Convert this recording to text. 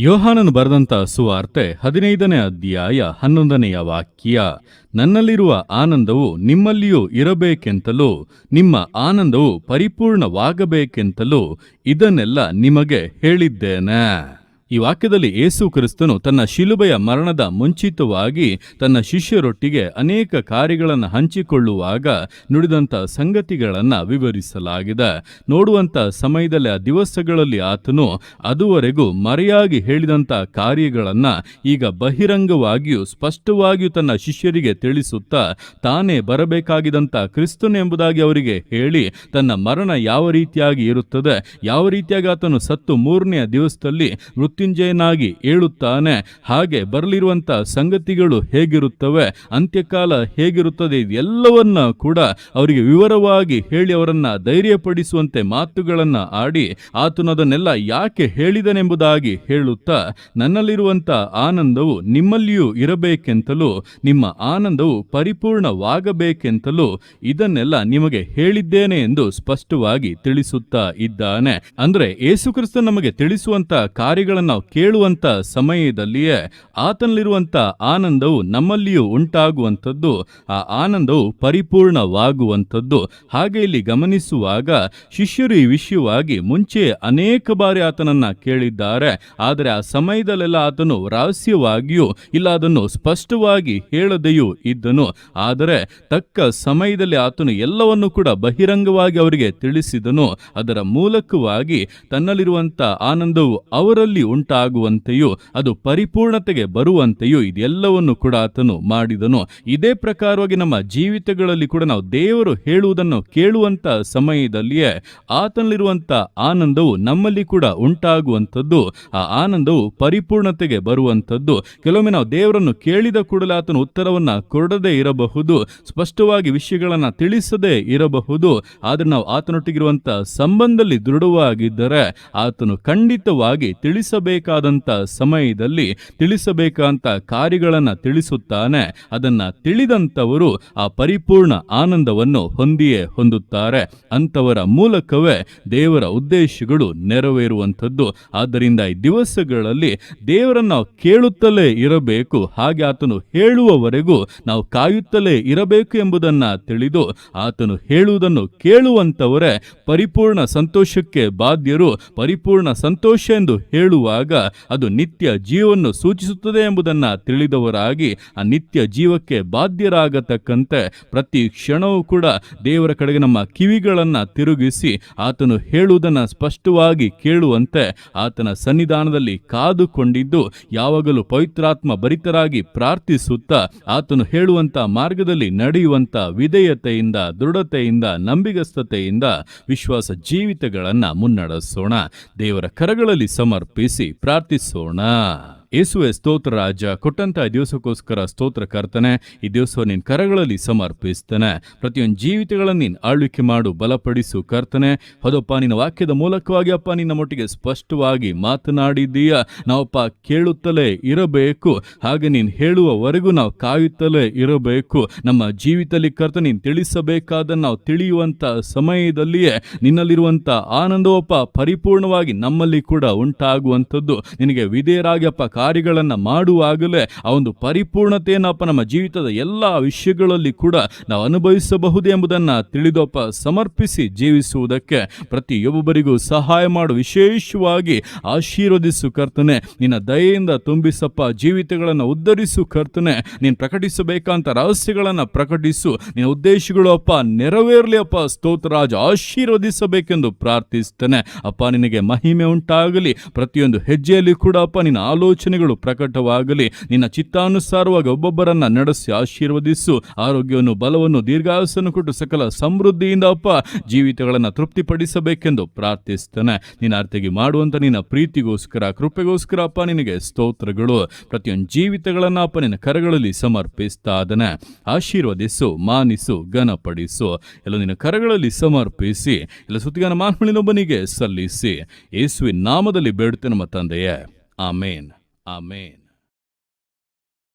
ಯೋಹಾನನು ಬರೆದಂತ ಸುವಾರ್ತೆ ಹದಿನೈದನೇ ಅಧ್ಯಾಯ ಹನ್ನೊಂದನೆಯ ವಾಕ್ಯ, ನನ್ನಲ್ಲಿರುವ ಆನಂದವು ನಿಮ್ಮಲ್ಲಿಯೂ ಇರಬೇಕೆಂತಲೂ, ನಿಮ್ಮ ಆನಂದವು ಪರಿಪೂರ್ಣವಾಗಬೇಕೆಂತಲೂ ಇದನ್ನೆಲ್ಲ ನಿಮಗೆ ಹೇಳಿದ್ದೇನೆ. ಈ ವಾಕ್ಯದಲ್ಲಿ ಏಸು ಕ್ರಿಸ್ತನು ತನ್ನ ಶಿಲುಬೆಯ ಮರಣದ ಮುಂಚಿತವಾಗಿ ತನ್ನ ಶಿಷ್ಯರೊಟ್ಟಿಗೆ ಅನೇಕ ಕಾರ್ಯಗಳನ್ನು ಹಂಚಿಕೊಳ್ಳುವಾಗ ನುಡಿದಂಥ ಸಂಗತಿಗಳನ್ನು ವಿವರಿಸಲಾಗಿದೆ. ನೋಡುವಂಥ ಸಮಯದಲ್ಲಿ, ಆ ದಿವಸಗಳಲ್ಲಿ ಆತನು ಅದುವರೆಗೂ ಮರೆಯಾಗಿ ಹೇಳಿದಂಥ ಕಾರ್ಯಗಳನ್ನು ಈಗ ಬಹಿರಂಗವಾಗಿಯೂ ಸ್ಪಷ್ಟವಾಗಿಯೂ ತನ್ನ ಶಿಷ್ಯರಿಗೆ ತಿಳಿಸುತ್ತಾ ತಾನೇ ಬರಬೇಕಾಗಿದಂಥ ಕ್ರಿಸ್ತನು ಎಂಬುದಾಗಿ ಅವರಿಗೆ ಹೇಳಿ ತನ್ನ ಮರಣ ಯಾವ ರೀತಿಯಾಗಿ ಇರುತ್ತದೆ, ಯಾವ ರೀತಿಯಾಗಿ ಆತನು ಸತ್ತು ಮೂರನೆಯ ದಿವಸದಲ್ಲಿ ಮೃತ್ಯುಂಜಯನಾಗಿ ಏಳುತ್ತಾನೆ. ಹಾಗೆ ಬರಲಿರುವಂಥ ಸಂಗತಿಗಳು ಹೇಗಿರುತ್ತವೆ? ಅಂತ್ಯಕಾಲ ಹೇಗಿರುತ್ತದೆ? ಇದೆಲ್ಲವನ್ನ ಕೂಡ ಅವರಿಗೆ ವಿವರವಾಗಿ ಹೇಳಿ ಅವರನ್ನ ಧೈರ್ಯಪಡಿಸುವಂತೆ ಮಾತುಗಳನ್ನು ಆಡಿ ಆತನು ಅದನ್ನೆಲ್ಲ ಯಾಕೆ ಹೇಳಿದನೆಂಬುದಾಗಿ ಹೇಳುತ್ತಾ, ನನ್ನಲ್ಲಿರುವಂಥ ಆನಂದವು ನಿಮ್ಮಲ್ಲಿಯೂ ಇರಬೇಕೆಂತಲೂ, ನಿಮ್ಮ ಆನಂದವು ಪರಿಪೂರ್ಣವಾಗಬೇಕೆಂತಲೂ ಇದನ್ನೆಲ್ಲ ನಿಮಗೆ ಹೇಳಿದ್ದೇನೆ ಎಂದು ಸ್ಪಷ್ಟವಾಗಿ ತಿಳಿಸುತ್ತಾ ಇದ್ದಾನೆ. ಅಂದ್ರೆ ಯೇಸುಕ್ರಿಸ್ತ ನಮಗೆ ತಿಳಿಸುವಂತ ಕಾರ್ಯಗಳನ್ನು ನಾವು ಕೇಳುವಂತ ಸಮಯದಲ್ಲಿಯೇ ಆತನಲ್ಲಿರುವಂತ ಆನಂದವು ನಮ್ಮಲ್ಲಿಯೂ ಉಂಟಾಗುವಂಥದ್ದು, ಆ ಆನಂದವು ಪರಿಪೂರ್ಣವಾಗುವಂಥದ್ದು. ಹಾಗೆ ಇಲ್ಲಿ ಗಮನಿಸುವಾಗ ಶಿಷ್ಯರು ಈ ವಿಷಯವಾಗಿ ಮುಂಚೆ ಅನೇಕ ಬಾರಿ ಆತನನ್ನ ಕೇಳಿದ್ದಾರೆ. ಆದರೆ ಆ ಸಮಯದಲ್ಲೆಲ್ಲ ಆತನು ರಹಸ್ಯವಾಗಿಯೂ ಇಲ್ಲ, ಅದನ್ನು ಸ್ಪಷ್ಟವಾಗಿ ಹೇಳದೆಯೂ ಇದ್ದನು. ಆದರೆ ತಕ್ಕ ಸಮಯದಲ್ಲಿ ಆತನು ಎಲ್ಲವನ್ನು ಕೂಡ ಬಹಿರಂಗವಾಗಿ ಅವರಿಗೆ ತಿಳಿಸಿದನು. ಅದರ ಮೂಲಕವಾಗಿ ತನ್ನಲ್ಲಿರುವಂಥ ಆನಂದವು ಅವರಲ್ಲಿ ಉಂಟಾಗುವಂತೆಯೂ, ಅದು ಪರಿಪೂರ್ಣತೆಗೆ ಬರುವಂತೆಯೂ ಇದೆಲ್ಲವನ್ನು ಕೂಡ ಆತನು ಮಾಡಿದನು. ಇದೇ ಪ್ರಕಾರವಾಗಿ ನಮ್ಮ ಜೀವಿತಗಳಲ್ಲಿ ಕೂಡ ನಾವು ದೇವರು ಹೇಳುವುದನ್ನು ಕೇಳುವಂತ ಸಮಯದಲ್ಲಿಯೇ ಆತನಲ್ಲಿರುವಂಥ ಆನಂದವು ನಮ್ಮಲ್ಲಿ ಕೂಡ ಉಂಟಾಗುವಂಥದ್ದು. ಆ ಆನಂದವು ಪರಿಪೂರ್ಣತೆಗೆ ಬರುವಂಥದ್ದು. ಕೆಲವೊಮ್ಮೆ ನಾವು ದೇವರನ್ನು ಕೇಳಿದ ಕೂಡಲೇ ಆತನು ಉತ್ತರವನ್ನು ಕೊಡದೇ ಇರಬಹುದು, ಸ್ಪಷ್ಟವಾಗಿ ವಿಷಯಗಳನ್ನು ತಿಳಿಸದೇ ಇರಬಹುದು. ಆದರೆ ನಾವು ಆತನೊಟ್ಟಿಗಿರುವಂಥ ಸಂಬಂಧದಲ್ಲಿ ದೃಢವಾಗಿದ್ದರೆ ಆತನು ಖಂಡಿತವಾಗಿ ತಿಳಿಸಬೇಕಾದಂಥ ಸಮಯದಲ್ಲಿ ತಿಳಿಸಬೇಕಂತ ಕಾರ್ಯಗಳನ್ನು ತಿಳಿಸುತ್ತಾನೆ. ಅದನ್ನ ತಿಳಿದಂಥವರು ಆ ಪರಿಪೂರ್ಣ ಆನಂದವನ್ನು ಹೊಂದಿಯೇ ಹೊಂದುತ್ತಾರೆ. ಅಂಥವರ ಮೂಲಕವೇ ದೇವರ ಉದ್ದೇಶಗಳು ನೆರವೇರುವಂಥದ್ದು. ಆದ್ದರಿಂದ ಈ ದಿವಸಗಳಲ್ಲಿ ದೇವರನ್ನು ಕೇಳುತ್ತಲೇ ಇರಬೇಕು. ಹಾಗೆ ಆತನು ಹೇಳುವವರೆಗೂ ನಾವು ಕಾಯುತ್ತಲೇ ಇರಬೇಕು ಎಂಬುದನ್ನ ತಿಳಿದು ಆತನು ಹೇಳುವುದನ್ನು ಕೇಳುವಂಥವರೇ ಪರಿಪೂರ್ಣ ಸಂತೋಷಕ್ಕೆ ಬಾಧ್ಯರು. ಪರಿಪೂರ್ಣ ಸಂತೋಷ ಎಂದು ಹೇಳುವಾಗ ಅದು ನಿತ್ಯ ಜೀವವನ್ನು ಸೂಚಿಸುತ್ತದೆ ಎಂಬುದನ್ನ ತಿಳಿದವರಾಗಿ ಆ ನಿತ್ಯ ಜೀವಕ್ಕೆ ಬಾಧ್ಯರಾಗತಕ್ಕಂತೆ ಪ್ರತಿ ಕ್ಷಣವೂ ಕೂಡ ದೇವರ ಕಡೆಗೆ ನಮ್ಮ ಕಿವಿಗಳನ್ನು ತಿರುಗಿಸಿ ಆತನು ಹೇಳುವುದನ್ನು ಸ್ಪಷ್ಟವಾಗಿ ಕೇಳುವಂತೆ ಆತನ ಸನ್ನಿಧಾನದಲ್ಲಿ ಕಾದುಕೊಂಡಿದ್ದು ಯಾವಾಗಲೂ ಪವಿತ್ರಾತ್ಮ ಭರಿತರಾಗಿ ಪ್ರಾರ್ಥಿಸುತ್ತಾ ಆತನು ಹೇಳುವಂತ ಮಾರ್ಗದಲ್ಲಿ ನಡೆಯುವಂತ ವಿಧೇಯತೆಯಿಂದ, ದೃಢತೆಯಿಂದ, ನಂಬಿಗಸ್ತತೆಯಿಂದ ವಿಶ್ವಾಸ ಜೀವಿತಗಳನ್ನು ಮುನ್ನಡೆಸೋಣ. ದೇವರ ಕರಗಳಲ್ಲಿ ಸಮರ್ಪಿಸಿ. ಪ್ರಾರ್ಥಿಸೋಣ ಯೇಸುವೆ ಸ್ತೋತ್ರ ರಾಜ ಕೊಟ್ಟಂತಹ ದಿವಸಕ್ಕೋಸ್ಕರ ಸ್ತೋತ್ರ ಕರ್ತನೆ, ಈ ದಿವಸ ನಿನ್ನ ಕರಗಳಲ್ಲಿ ಸಮರ್ಪಿಸ್ತಾನೆ. ಪ್ರತಿಯೊಂದು ಜೀವಿತಗಳನ್ನು ನೀನು ಆಳ್ವಿಕೆ ಮಾಡು, ಬಲಪಡಿಸು ಕರ್ತನೆ. ಹೌದಪ್ಪ, ನಿನ್ನ ವಾಕ್ಯದ ಮೂಲಕವಾಗಿ ಅಪ್ಪ, ನಿನ್ನ ಮೊಟ್ಟಿಗೆ ಸ್ಪಷ್ಟವಾಗಿ ಮಾತನಾಡಿದ್ದೀಯ. ನಾವಪ್ಪ ಕೇಳುತ್ತಲೇ ಇರಬೇಕು, ಹಾಗೆ ನೀನು ಹೇಳುವವರೆಗೂ ನಾವು ಕಾಯುತ್ತಲೇ ಇರಬೇಕು. ನಮ್ಮ ಜೀವಿತದಲ್ಲಿ ಕರ್ತ ನೀನು ತಿಳಿಸಬೇಕಾದ ನಾವು ತಿಳಿಯುವಂಥ ಸಮಯದಲ್ಲಿಯೇ ನಿನ್ನಲ್ಲಿರುವಂಥ ಆನಂದವಪ್ಪ ಪರಿಪೂರ್ಣವಾಗಿ ನಮ್ಮಲ್ಲಿ ಕೂಡ ಉಂಟಾಗುವಂಥದ್ದು. ನಿನಗೆ ವಿಧೇಯರಾಗಿ ಅಪ್ಪ ಕಾರ್ಯಗಳನ್ನು ಮಾಡುವಾಗಲೇ ಆ ಒಂದು ಪರಿಪೂರ್ಣತೆಯನ್ನಪ್ಪ ನಮ್ಮ ಜೀವಿತದ ಎಲ್ಲ ವಿಷಯಗಳಲ್ಲಿ ಕೂಡ ನಾವು ಅನುಭವಿಸಬಹುದು ಎಂಬುದನ್ನು ತಿಳಿದಪ್ಪ ಸಮರ್ಪಿಸಿ ಜೀವಿಸುವುದಕ್ಕೆ ಪ್ರತಿಯೊಬ್ಬರಿಗೂ ಸಹಾಯ ಮಾಡು. ವಿಶೇಷವಾಗಿ ಆಶೀರ್ವದಿಸು ಕರ್ತನೆ. ನಿನ್ನ ದಯೆಯಿಂದ ತುಂಬಿಸಪ್ಪ. ಜೀವಿತಗಳನ್ನು ಉದ್ಧರಿಸು ಕರ್ತನೆ. ನೀನು ಪ್ರಕಟಿಸಬೇಕಂತ ರಹಸ್ಯಗಳನ್ನು ಪ್ರಕಟಿಸು. ನಿನ್ನ ಉದ್ದೇಶಗಳು ಅಪ್ಪ ನೆರವೇರಲಿ ಅಪ್ಪ. ಸ್ತೋತ್ರರಾಜ ಆಶೀರ್ವದಿಸಬೇಕೆಂದು ಪ್ರಾರ್ಥಿಸ್ತೇನೆ. ಅಪ್ಪ, ನಿನಗೆ ಮಹಿಮೆ ಉಂಟಾಗಲಿ. ಪ್ರತಿಯೊಂದು ಹೆಜ್ಜೆಯಲ್ಲಿ ಕೂಡ ಅಪ್ಪ ನಿನ್ನ ಆಲೋಚನೆಗಳು ಪ್ರಕಟವಾಗಲಿ. ನಿನ್ನ ಚಿತ್ತಾನುಸಾರವಾಗಿ ಒಬ್ಬೊಬ್ಬರನ್ನ ನಡೆಸಿ ಆಶೀರ್ವದಿಸು. ಆರೋಗ್ಯವನ್ನು, ಬಲವನ್ನು, ದೀರ್ಘಾಯಸ್ಸನ್ನು ಕೊಟ್ಟು ಸಕಲ ಸಮೃದ್ಧಿಯಿಂದ ಅಪ್ಪ, ಜೀವಿತಗಳನ್ನು ತೃಪ್ತಿಪಡಿಸಬೇಕೆಂದು ಪ್ರಾರ್ಥಿಸ್ತೇನೆ. ನಿನ್ನ ಅರ್ಥಗೆ ಮಾಡುವಂತ ನಿನ್ನ ಪ್ರೀತಿಗೋಸ್ಕರ, ಕೃಪೆಗೋಸ್ಕರ ಅಪ್ಪ, ನಿನಗೆ ಸ್ತೋತ್ರಗಳು. ಪ್ರತಿಯೊಂದು ಜೀವಿತಗಳನ್ನು ಅಪ್ಪ, ನಿನ್ನ ಕರಗಳಲ್ಲಿ ಸಮರ್ಪಿಸ್ತಾ ಅದನ್ನ ಆಶೀರ್ವದಿಸು, ಮಾನಿಸು, ಘನಪಡಿಸು. ಎಲ್ಲ ನಿನ್ನ ಕರಗಳಲ್ಲಿ ಸಮರ್ಪಿಸಿ, ಎಲ್ಲ ಸುತ್ತಿಗಾನ ಮಾನ್ಮಳಿನೊಬ್ಬನಿಗೆ ಸಲ್ಲಿಸಿ. ಯೇಸುವಿನ ನಾಮದಲ್ಲಿ ಬೇಡುತ್ತೆ ನಮ್ಮ ತಂದೆಯೇ. ಆಮೇನ್. ಆಮೇನ್